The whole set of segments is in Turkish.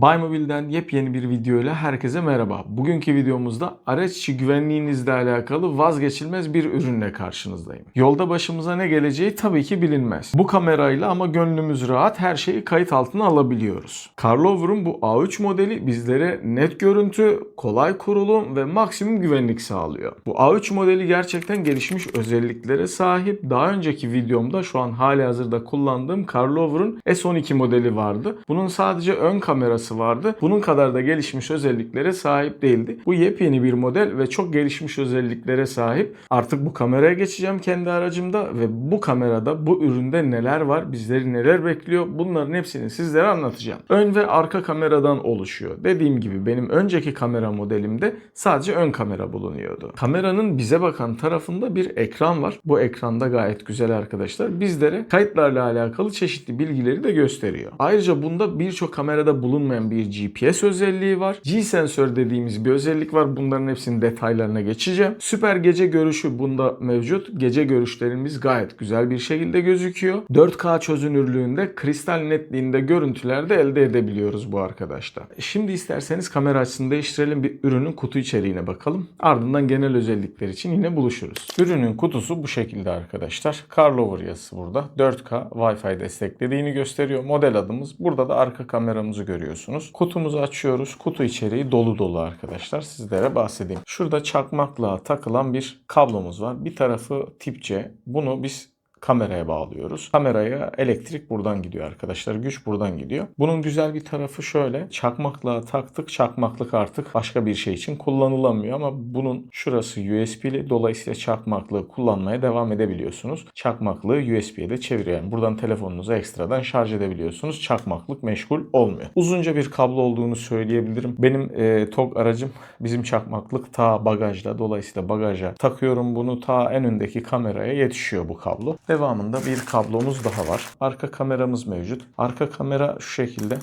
Buymobile'den yepyeni bir videoyla herkese merhaba. Bugünkü videomuzda araç içi güvenliğinizle alakalı vazgeçilmez bir ürünle karşınızdayım. Yolda başımıza ne geleceği tabii ki bilinmez. Bu kamerayla ama gönlümüz rahat her şeyi kayıt altına alabiliyoruz. Carlover'ın bu A3 modeli bizlere net görüntü, kolay kurulum ve maksimum güvenlik sağlıyor. Bu A3 modeli gerçekten gelişmiş özelliklere sahip. Daha önceki videomda şu an hali hazırda kullandığım Carlover'ın S12 modeli vardı. Bunun sadece ön kamerası vardı. Bunun kadar da gelişmiş özelliklere sahip değildi. Bu yepyeni bir model ve çok gelişmiş özelliklere sahip. Artık bu kameraya geçeceğim kendi aracımda ve bu kamerada bu üründe neler var, bizleri neler bekliyor bunların hepsini sizlere anlatacağım. Ön ve arka kameradan oluşuyor. Dediğim gibi benim önceki kamera modelimde sadece ön kamera bulunuyordu. Kameranın bize bakan tarafında bir ekran var. Bu ekranda gayet güzel arkadaşlar. Bizlere kayıtlarla alakalı çeşitli bilgileri de gösteriyor. Ayrıca bunda birçok kamerada bulunmayan bir GPS özelliği var. G-sensör dediğimiz bir özellik var. Bunların hepsinin detaylarına geçeceğim. Süper gece görüşü bunda mevcut. Gece görüşlerimiz gayet güzel bir şekilde gözüküyor. 4K çözünürlüğünde, kristal netliğinde görüntüler de elde edebiliyoruz bu arkadaşta. Şimdi isterseniz kamera açısını değiştirelim. Bir ürünün kutu içeriğine bakalım. Ardından genel özellikler için yine buluşuruz. Ürünün kutusu bu şekilde arkadaşlar. Carlover yazısı burada. 4K Wi-Fi desteklediğini gösteriyor. Model adımız. Burada da arka kameramızı görüyorsunuz. Kutumuzu açıyoruz. Kutu içeriği dolu dolu arkadaşlar. Sizlere bahsedeyim. Şurada çakmakla takılan bir kablomuz var. Bir tarafı tip C. Bunu biz kameraya bağlıyoruz. Kameraya elektrik buradan gidiyor arkadaşlar. Güç buradan gidiyor. Bunun güzel bir tarafı şöyle. Çakmakla taktık. Çakmaklık artık başka bir şey için kullanılamıyor ama bunun şurası USB'li. Dolayısıyla çakmaklığı kullanmaya devam edebiliyorsunuz. Çakmaklığı USB'ye de çeviriyor. Yani buradan telefonunuzu ekstradan şarj edebiliyorsunuz. Çakmaklık meşgul olmuyor. Uzunca bir kablo olduğunu söyleyebilirim. Benim e, TOG aracım bizim çakmaklık ta bagajda. Dolayısıyla bagaja takıyorum bunu ta en öndeki kameraya yetişiyor bu kablo. Devamında bir kablomuz daha var. Arka kameramız mevcut. Arka kamera şu şekilde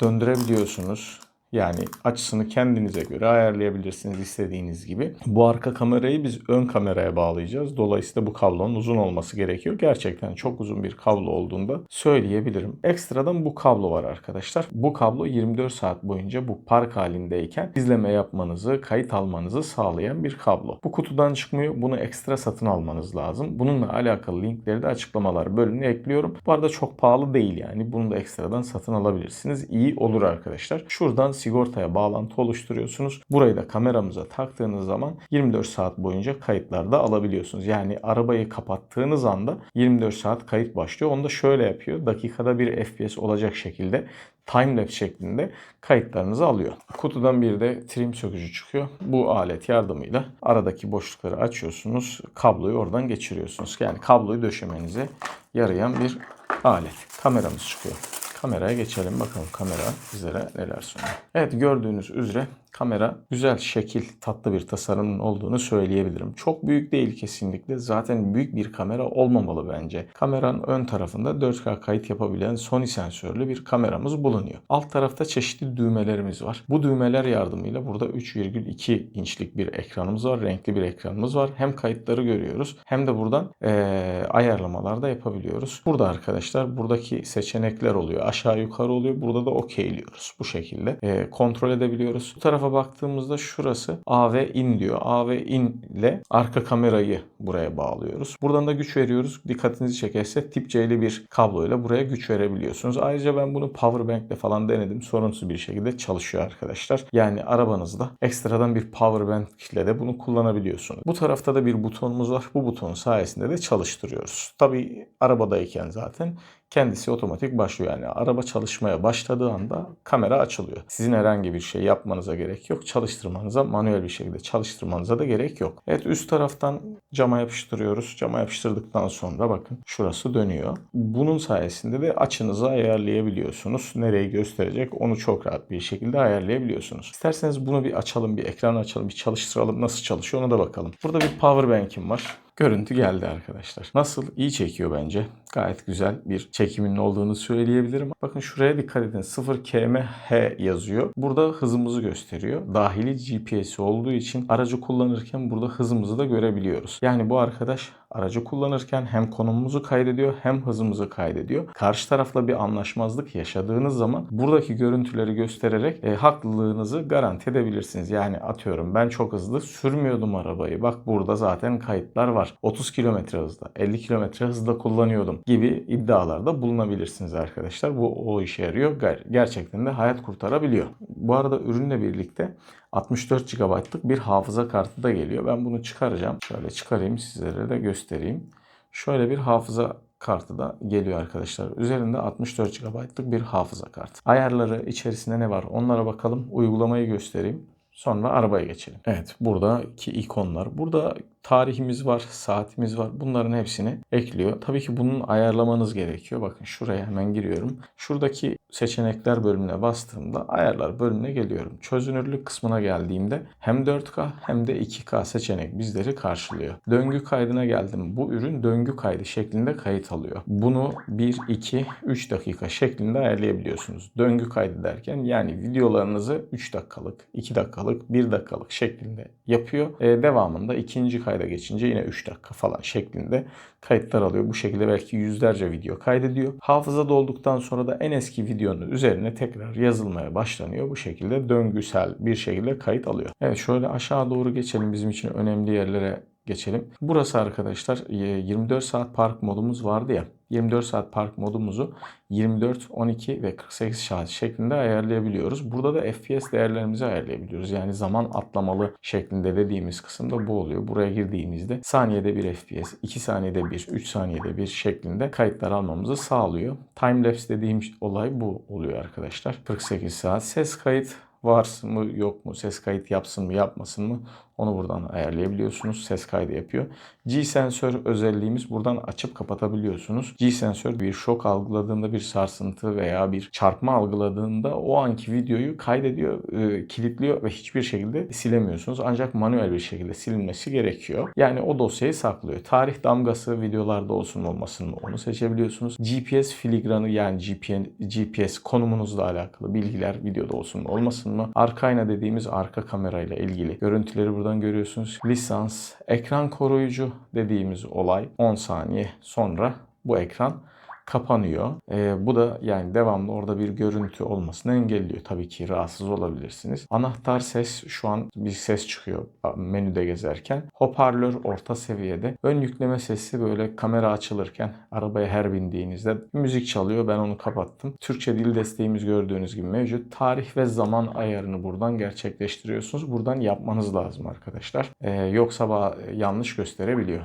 döndürebiliyorsunuz. Yani açısını kendinize göre ayarlayabilirsiniz istediğiniz gibi. Bu arka kamerayı biz ön kameraya bağlayacağız. Dolayısıyla bu kablonun uzun olması gerekiyor. Gerçekten çok uzun bir kablo olduğunda söyleyebilirim. Ekstradan bu kablo var arkadaşlar. Bu kablo 24 saat boyunca bu park halindeyken izleme yapmanızı, kayıt almanızı sağlayan bir kablo. Bu kutudan çıkmıyor. Bunu ekstra satın almanız lazım. Bununla alakalı linkleri de açıklamalar bölümüne ekliyorum. Bu arada çok pahalı değil yani. Bunu da ekstradan satın alabilirsiniz. İyi olur arkadaşlar. Şuradan sigortaya bağlantı oluşturuyorsunuz. Burayı da kameramıza taktığınız zaman 24 saat boyunca kayıtlarda alabiliyorsunuz. Yani arabayı kapattığınız anda 24 saat kayıt başlıyor. Onu da şöyle yapıyor. Dakikada bir FPS olacak şekilde timelapse şeklinde kayıtlarınızı alıyor. Kutudan bir de trim sökücü çıkıyor. Bu alet yardımıyla aradaki boşlukları açıyorsunuz. Kabloyu oradan geçiriyorsunuz. Yani kabloyu döşemenize yarayan bir alet. Kameramız çıkıyor. Kameraya geçelim bakalım kamera bizlere neler sunuyor. Evet gördüğünüz üzere kamera güzel şekil, tatlı bir tasarımın olduğunu söyleyebilirim. Çok büyük değil kesinlikle. Zaten büyük bir kamera olmamalı bence. Kameranın ön tarafında 4K kayıt yapabilen Sony sensörlü bir kameramız bulunuyor. Alt tarafta çeşitli düğmelerimiz var. Bu düğmeler yardımıyla burada 3,2 inçlik bir ekranımız var. Renkli bir ekranımız var. Hem kayıtları görüyoruz hem de buradan ee, ayarlamalar da yapabiliyoruz. Burada arkadaşlar buradaki seçenekler oluyor. Aşağı yukarı oluyor. Burada da okeyliyoruz. Bu şekilde e, kontrol edebiliyoruz. Bu tarafa baktığımızda şurası AV in diyor. AV in ile arka kamerayı buraya bağlıyoruz. Buradan da güç veriyoruz. Dikkatinizi çekerse tip C'li bir kabloyla buraya güç verebiliyorsunuz. Ayrıca ben bunu power bank ile falan denedim. Sorunsuz bir şekilde çalışıyor arkadaşlar. Yani arabanızda ekstradan bir power bank ile de bunu kullanabiliyorsunuz. Bu tarafta da bir butonumuz var. Bu buton sayesinde de çalıştırıyoruz. Tabi arabadayken zaten kendisi otomatik başlıyor. Yani araba çalışmaya başladığı anda kamera açılıyor. Sizin herhangi bir şey yapmanıza gerek yok. Çalıştırmanıza, manuel bir şekilde çalıştırmanıza da gerek yok. Evet üst taraftan cama yapıştırıyoruz. Cama yapıştırdıktan sonra bakın şurası dönüyor. Bunun sayesinde de açınızı ayarlayabiliyorsunuz. Nereyi gösterecek onu çok rahat bir şekilde ayarlayabiliyorsunuz. İsterseniz bunu bir açalım, bir ekran açalım, bir çalıştıralım. Nasıl çalışıyor ona da bakalım. Burada bir power bank'im var. Görüntü geldi arkadaşlar. Nasıl? İyi çekiyor bence. Gayet güzel bir çekiminin olduğunu söyleyebilirim. Bakın şuraya dikkat edin. 0 kmh yazıyor. Burada hızımızı gösteriyor. Dahili GPS olduğu için aracı kullanırken burada hızımızı da görebiliyoruz. Yani bu arkadaş aracı kullanırken hem konumumuzu kaydediyor hem hızımızı kaydediyor. Karşı tarafla bir anlaşmazlık yaşadığınız zaman buradaki görüntüleri göstererek e, haklılığınızı garanti edebilirsiniz. Yani atıyorum ben çok hızlı sürmüyordum arabayı. Bak burada zaten kayıtlar var. 30 km hızda, 50 km hızda kullanıyordum gibi iddialarda bulunabilirsiniz arkadaşlar. Bu o işe yarıyor. Ger- Gerçekten de hayat kurtarabiliyor. Bu arada ürünle birlikte 64 GB'lık bir hafıza kartı da geliyor. Ben bunu çıkaracağım. Şöyle çıkarayım sizlere de göstereyim. Şöyle bir hafıza kartı da geliyor arkadaşlar. Üzerinde 64 GB'lık bir hafıza kartı. Ayarları içerisinde ne var onlara bakalım. Uygulamayı göstereyim. Sonra arabaya geçelim. Evet buradaki ikonlar. Burada tarihimiz var, saatimiz var. Bunların hepsini ekliyor. Tabii ki bunun ayarlamanız gerekiyor. Bakın şuraya hemen giriyorum. Şuradaki seçenekler bölümüne bastığımda ayarlar bölümüne geliyorum. Çözünürlük kısmına geldiğimde hem 4K hem de 2K seçenek bizleri karşılıyor. Döngü kaydına geldim. Bu ürün döngü kaydı şeklinde kayıt alıyor. Bunu 1, 2, 3 dakika şeklinde ayarlayabiliyorsunuz. Döngü kaydı derken yani videolarınızı 3 dakikalık, 2 dakikalık, 1 dakikalık şeklinde yapıyor. Ee, devamında ikinci kayda geçince yine 3 dakika falan şeklinde kayıtlar alıyor. Bu şekilde belki yüzlerce video kaydediyor. Hafıza dolduktan sonra da en eski videonun üzerine tekrar yazılmaya başlanıyor. Bu şekilde döngüsel bir şekilde kayıt alıyor. Evet şöyle aşağı doğru geçelim bizim için önemli yerlere geçelim. Burası arkadaşlar e, 24 saat park modumuz vardı ya. 24 saat park modumuzu 24, 12 ve 48 saat şeklinde ayarlayabiliyoruz. Burada da FPS değerlerimizi ayarlayabiliyoruz. Yani zaman atlamalı şeklinde dediğimiz kısımda bu oluyor. Buraya girdiğimizde saniyede bir FPS, 2 saniyede bir, 3 saniyede bir şeklinde kayıtlar almamızı sağlıyor. Timelapse dediğim olay bu oluyor arkadaşlar. 48 saat ses kayıt var mı yok mu ses kayıt yapsın mı yapmasın mı onu buradan ayarlayabiliyorsunuz. Ses kaydı yapıyor. G-sensör özelliğimiz buradan açıp kapatabiliyorsunuz. G-sensör bir şok algıladığında bir sarsıntı veya bir çarpma algıladığında o anki videoyu kaydediyor, e, kilitliyor ve hiçbir şekilde silemiyorsunuz. Ancak manuel bir şekilde silinmesi gerekiyor. Yani o dosyayı saklıyor. Tarih damgası videolarda olsun olmasın mı onu seçebiliyorsunuz. GPS filigranı yani GPS, GPS konumunuzla alakalı bilgiler videoda olsun mu olmasın mı? Arka ayna dediğimiz arka kamerayla ilgili görüntüleri buradan görüyorsunuz. Lisans, ekran koruyucu dediğimiz olay 10 saniye sonra bu ekran kapanıyor. Ee, bu da yani devamlı orada bir görüntü olmasını engelliyor. Tabii ki rahatsız olabilirsiniz. Anahtar ses şu an bir ses çıkıyor menüde gezerken. Hoparlör orta seviyede. Ön yükleme sesi böyle kamera açılırken arabaya her bindiğinizde müzik çalıyor. Ben onu kapattım. Türkçe dil desteğimiz gördüğünüz gibi mevcut. Tarih ve zaman ayarını buradan gerçekleştiriyorsunuz. Buradan yapmanız lazım arkadaşlar. Ee, yoksa yanlış gösterebiliyor.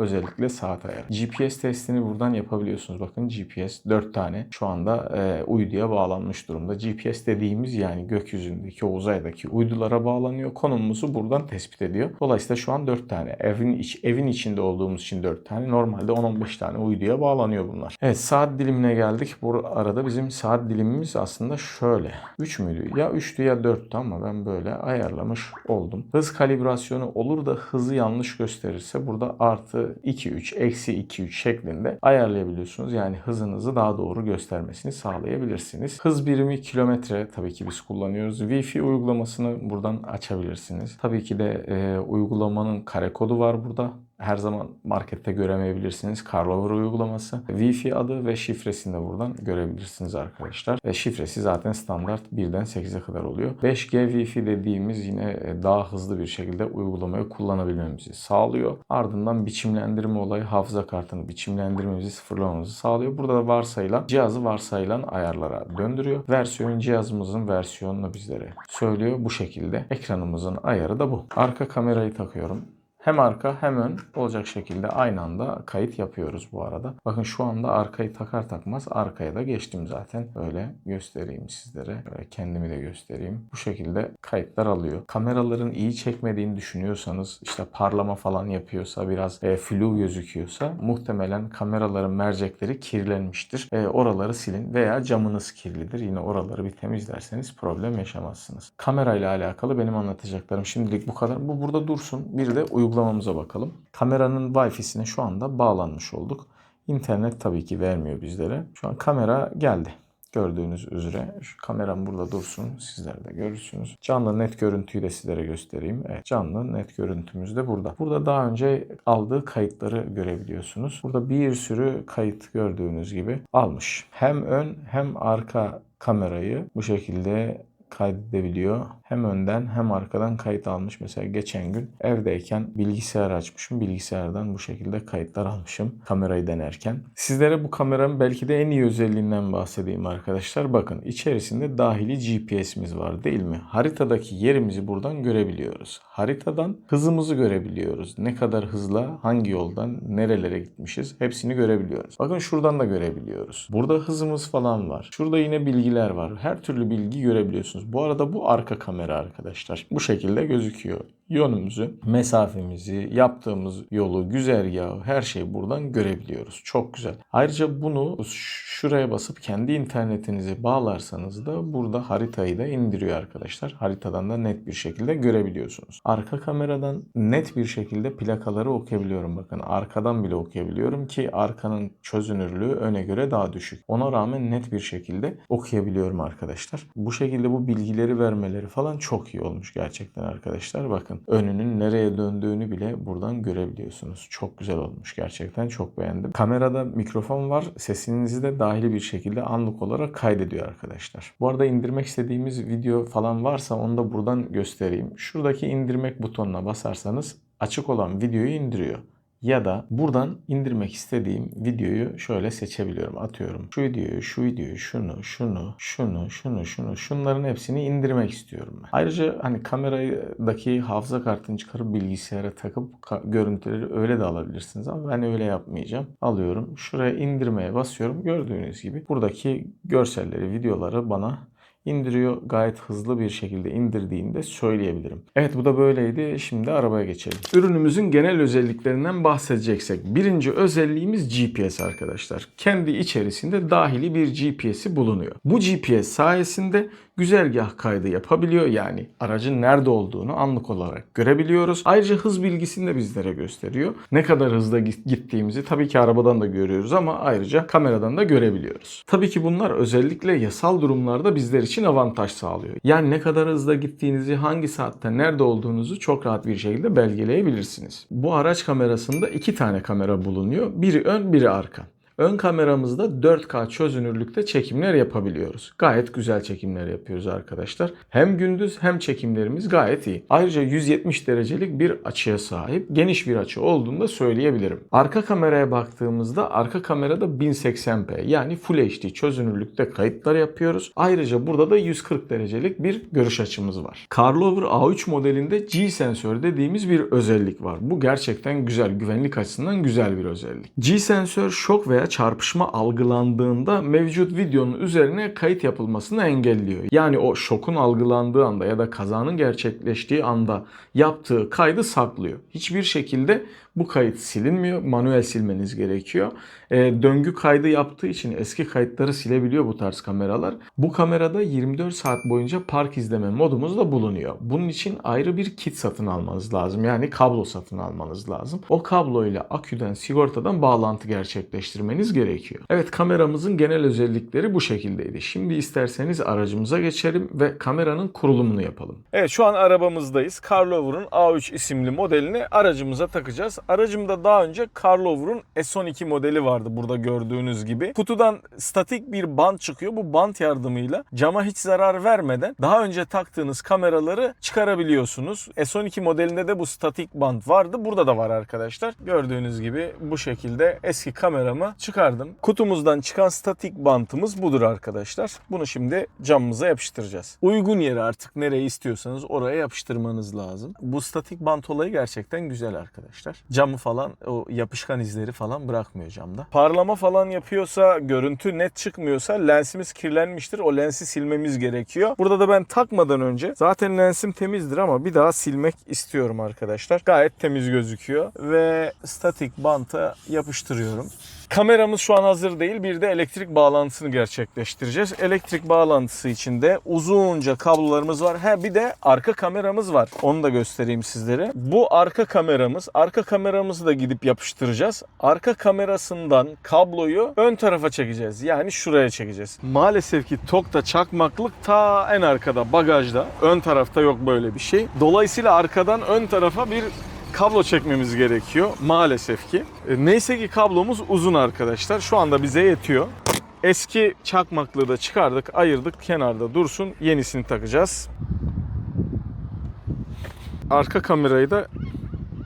Özellikle saat ayarı. GPS testini buradan yapabiliyorsunuz. Bakın GPS 4 tane şu anda e, uyduya bağlanmış durumda. GPS dediğimiz yani gökyüzündeki, uzaydaki uydulara bağlanıyor. Konumumuzu buradan tespit ediyor. Dolayısıyla şu an 4 tane. Evin, iç, evin içinde olduğumuz için 4 tane. Normalde 10-15 tane uyduya bağlanıyor bunlar. Evet saat dilimine geldik. Bu arada bizim saat dilimimiz aslında şöyle. 3 müydü? Ya 3'tü ya 4'tü ama ben böyle ayarlamış oldum. Hız kalibrasyonu olur da hızı yanlış gösterirse burada artı 2-3, eksi 2-3 şeklinde ayarlayabiliyorsunuz. Yani hızınızı daha doğru göstermesini sağlayabilirsiniz. Hız birimi kilometre tabii ki biz kullanıyoruz. Wi-Fi uygulamasını buradan açabilirsiniz. Tabii ki de e, uygulamanın kare kodu var burada her zaman markette göremeyebilirsiniz. Carlover uygulaması. Wi-Fi adı ve şifresini de buradan görebilirsiniz arkadaşlar. Ve şifresi zaten standart 1'den 8'e kadar oluyor. 5G Wi-Fi dediğimiz yine e, daha hızlı bir şekilde uygulamayı kullanabilmemizi sağlıyor. Ardından biçimlendirme olayı hafıza kartını biçimlendirmemizi sıfırlamamızı sağlıyor. Burada da varsayılan cihazı varsayılan ayarlara döndürüyor. Versiyon cihazımızın versiyonunu bizlere söylüyor. Bu şekilde ekranımızın ayarı da bu. Arka kamerayı takıyorum. Hem arka hem ön olacak şekilde aynı anda kayıt yapıyoruz bu arada. Bakın şu anda arkayı takar takmaz arkaya da geçtim zaten. Böyle göstereyim sizlere. Böyle kendimi de göstereyim. Bu şekilde kayıtlar alıyor. Kameraların iyi çekmediğini düşünüyorsanız işte parlama falan yapıyorsa biraz e, flu gözüküyorsa muhtemelen kameraların mercekleri kirlenmiştir. E, oraları silin veya camınız kirlidir. Yine oraları bir temizlerseniz problem yaşamazsınız. Kamerayla alakalı benim anlatacaklarım şimdilik bu kadar. Bu burada dursun. Bir de uygulamamıza bakalım. Kameranın Wi-Fi'sine şu anda bağlanmış olduk. İnternet tabii ki vermiyor bizlere. Şu an kamera geldi. Gördüğünüz üzere şu kameram burada dursun. Sizler de görürsünüz. Canlı net görüntüyü de sizlere göstereyim. Evet canlı net görüntümüz de burada. Burada daha önce aldığı kayıtları görebiliyorsunuz. Burada bir sürü kayıt gördüğünüz gibi almış. Hem ön hem arka kamerayı bu şekilde kaydedebiliyor. Hem önden hem arkadan kayıt almış. Mesela geçen gün evdeyken bilgisayar açmışım. Bilgisayardan bu şekilde kayıtlar almışım kamerayı denerken. Sizlere bu kameranın belki de en iyi özelliğinden bahsedeyim arkadaşlar. Bakın içerisinde dahili GPS'imiz var değil mi? Haritadaki yerimizi buradan görebiliyoruz. Haritadan hızımızı görebiliyoruz. Ne kadar hızla hangi yoldan nerelere gitmişiz hepsini görebiliyoruz. Bakın şuradan da görebiliyoruz. Burada hızımız falan var. Şurada yine bilgiler var. Her türlü bilgi görebiliyorsunuz. Bu arada bu arka kamera arkadaşlar. Bu şekilde gözüküyor. Yönümüzü, mesafemizi, yaptığımız yolu, güzergahı her şeyi buradan görebiliyoruz. Çok güzel. Ayrıca bunu şuraya basıp kendi internetinize bağlarsanız da burada haritayı da indiriyor arkadaşlar. Haritadan da net bir şekilde görebiliyorsunuz. Arka kameradan net bir şekilde plakaları okuyabiliyorum. Bakın arkadan bile okuyabiliyorum ki arkanın çözünürlüğü öne göre daha düşük. Ona rağmen net bir şekilde okuyabiliyorum arkadaşlar. Bu şekilde bu bilgileri vermeleri falan çok iyi olmuş gerçekten arkadaşlar. Bakın önünün nereye döndüğünü bile buradan görebiliyorsunuz. Çok güzel olmuş gerçekten çok beğendim. Kamerada mikrofon var. Sesinizi de dahili bir şekilde anlık olarak kaydediyor arkadaşlar. Bu arada indirmek istediğimiz video falan varsa onu da buradan göstereyim. Şuradaki indirmek butonuna basarsanız açık olan videoyu indiriyor. Ya da buradan indirmek istediğim videoyu şöyle seçebiliyorum. Atıyorum şu videoyu, şu videoyu, şunu, şunu, şunu, şunu, şunu, şunların hepsini indirmek istiyorum ben. Ayrıca hani kameradaki hafıza kartını çıkarıp bilgisayara takıp görüntüleri öyle de alabilirsiniz ama ben öyle yapmayacağım. Alıyorum. Şuraya indirmeye basıyorum. Gördüğünüz gibi buradaki görselleri, videoları bana indiriyor. Gayet hızlı bir şekilde indirdiğini de söyleyebilirim. Evet bu da böyleydi. Şimdi arabaya geçelim. Ürünümüzün genel özelliklerinden bahsedeceksek. Birinci özelliğimiz GPS arkadaşlar. Kendi içerisinde dahili bir GPS'i bulunuyor. Bu GPS sayesinde güzergah kaydı yapabiliyor. Yani aracın nerede olduğunu anlık olarak görebiliyoruz. Ayrıca hız bilgisini de bizlere gösteriyor. Ne kadar hızda gittiğimizi tabii ki arabadan da görüyoruz ama ayrıca kameradan da görebiliyoruz. Tabii ki bunlar özellikle yasal durumlarda bizler için avantaj sağlıyor. Yani ne kadar hızda gittiğinizi, hangi saatte nerede olduğunuzu çok rahat bir şekilde belgeleyebilirsiniz. Bu araç kamerasında iki tane kamera bulunuyor. Biri ön, biri arka. Ön kameramızda 4K çözünürlükte çekimler yapabiliyoruz. Gayet güzel çekimler yapıyoruz arkadaşlar. Hem gündüz hem çekimlerimiz gayet iyi. Ayrıca 170 derecelik bir açıya sahip. Geniş bir açı olduğunu da söyleyebilirim. Arka kameraya baktığımızda arka kamerada 1080p yani Full HD çözünürlükte kayıtlar yapıyoruz. Ayrıca burada da 140 derecelik bir görüş açımız var. Carlover A3 modelinde G sensör dediğimiz bir özellik var. Bu gerçekten güzel. Güvenlik açısından güzel bir özellik. G sensör şok veya çarpışma algılandığında mevcut videonun üzerine kayıt yapılmasını engelliyor. Yani o şokun algılandığı anda ya da kazanın gerçekleştiği anda yaptığı kaydı saklıyor. Hiçbir şekilde bu kayıt silinmiyor. Manuel silmeniz gerekiyor. E, döngü kaydı yaptığı için eski kayıtları silebiliyor bu tarz kameralar. Bu kamerada 24 saat boyunca park izleme modumuz da bulunuyor. Bunun için ayrı bir kit satın almanız lazım. Yani kablo satın almanız lazım. O kablo ile aküden, sigortadan bağlantı gerçekleştirmeniz gerekiyor. Evet kameramızın genel özellikleri bu şekildeydi. Şimdi isterseniz aracımıza geçelim ve kameranın kurulumunu yapalım. Evet şu an arabamızdayız. Carlover'ın A3 isimli modelini aracımıza takacağız. Aracımda daha önce Carlover'ın S12 modeli vardı burada gördüğünüz gibi. Kutudan statik bir bant çıkıyor. Bu bant yardımıyla cama hiç zarar vermeden daha önce taktığınız kameraları çıkarabiliyorsunuz. S12 modelinde de bu statik bant vardı. Burada da var arkadaşlar. Gördüğünüz gibi bu şekilde eski kameramı çıkardım. Kutumuzdan çıkan statik bantımız budur arkadaşlar. Bunu şimdi camımıza yapıştıracağız. Uygun yere artık nereye istiyorsanız oraya yapıştırmanız lazım. Bu statik bant olayı gerçekten güzel arkadaşlar. Camı falan o yapışkan izleri falan bırakmıyor camda. Parlama falan yapıyorsa, görüntü net çıkmıyorsa lensimiz kirlenmiştir. O lensi silmemiz gerekiyor. Burada da ben takmadan önce zaten lensim temizdir ama bir daha silmek istiyorum arkadaşlar. Gayet temiz gözüküyor ve statik banta yapıştırıyorum. Kameramız şu an hazır değil. Bir de elektrik bağlantısını gerçekleştireceğiz. Elektrik bağlantısı için de uzunca kablolarımız var. Ha bir de arka kameramız var. Onu da göstereyim sizlere. Bu arka kameramız. Arka kameramızı da gidip yapıştıracağız. Arka kamerasından kabloyu ön tarafa çekeceğiz. Yani şuraya çekeceğiz. Maalesef ki TOK'ta çakmaklık ta en arkada bagajda. Ön tarafta yok böyle bir şey. Dolayısıyla arkadan ön tarafa bir kablo çekmemiz gerekiyor maalesef ki. E, Neyse ki kablomuz uzun arkadaşlar. Şu anda bize yetiyor. Eski çakmaklığı da çıkardık, ayırdık, kenarda dursun. Yenisini takacağız. Arka kamerayı da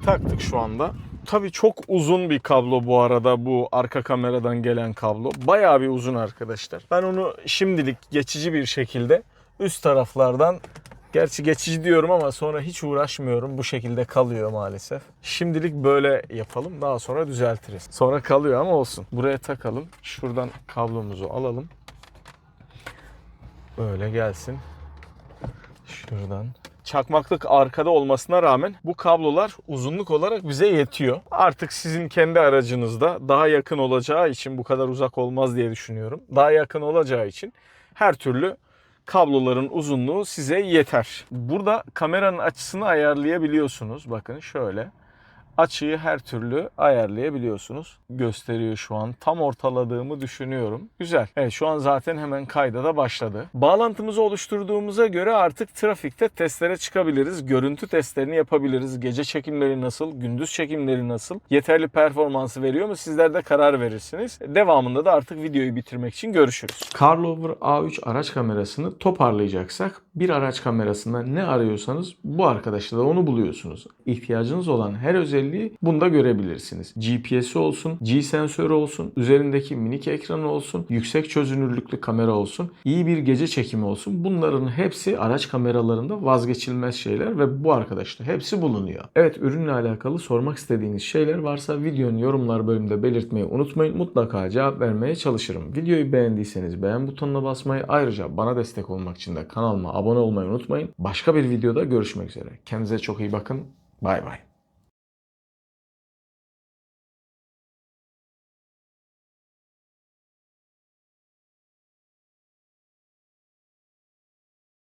taktık şu anda. Tabii çok uzun bir kablo bu arada bu arka kameradan gelen kablo. Bayağı bir uzun arkadaşlar. Ben onu şimdilik geçici bir şekilde üst taraflardan Gerçi geçici diyorum ama sonra hiç uğraşmıyorum. Bu şekilde kalıyor maalesef. Şimdilik böyle yapalım. Daha sonra düzeltiriz. Sonra kalıyor ama olsun. Buraya takalım. Şuradan kablomuzu alalım. Böyle gelsin. Şuradan. Çakmaklık arkada olmasına rağmen bu kablolar uzunluk olarak bize yetiyor. Artık sizin kendi aracınızda daha yakın olacağı için bu kadar uzak olmaz diye düşünüyorum. Daha yakın olacağı için her türlü kabloların uzunluğu size yeter. Burada kameranın açısını ayarlayabiliyorsunuz. Bakın şöyle. Açıyı her türlü ayarlayabiliyorsunuz. Gösteriyor şu an. Tam ortaladığımı düşünüyorum. Güzel. Evet şu an zaten hemen kayda da başladı. Bağlantımızı oluşturduğumuza göre artık trafikte testlere çıkabiliriz. Görüntü testlerini yapabiliriz. Gece çekimleri nasıl, gündüz çekimleri nasıl, yeterli performansı veriyor mu sizler de karar verirsiniz. Devamında da artık videoyu bitirmek için görüşürüz. Carlover A3 araç kamerasını toparlayacaksak bir araç kamerasında ne arıyorsanız bu arkadaşta da onu buluyorsunuz. İhtiyacınız olan her özelliği bunda görebilirsiniz. GPS'i olsun, G sensörü olsun, üzerindeki minik ekranı olsun, yüksek çözünürlüklü kamera olsun, iyi bir gece çekimi olsun. Bunların hepsi araç kameralarında vazgeçilmez şeyler ve bu arkadaşta hepsi bulunuyor. Evet ürünle alakalı sormak istediğiniz şeyler varsa videonun yorumlar bölümünde belirtmeyi unutmayın. Mutlaka cevap vermeye çalışırım. Videoyu beğendiyseniz beğen butonuna basmayı ayrıca bana destek olmak için de kanalıma abone olmayı unutmayın. Başka bir videoda görüşmek üzere. Kendinize çok iyi bakın. Bay bay.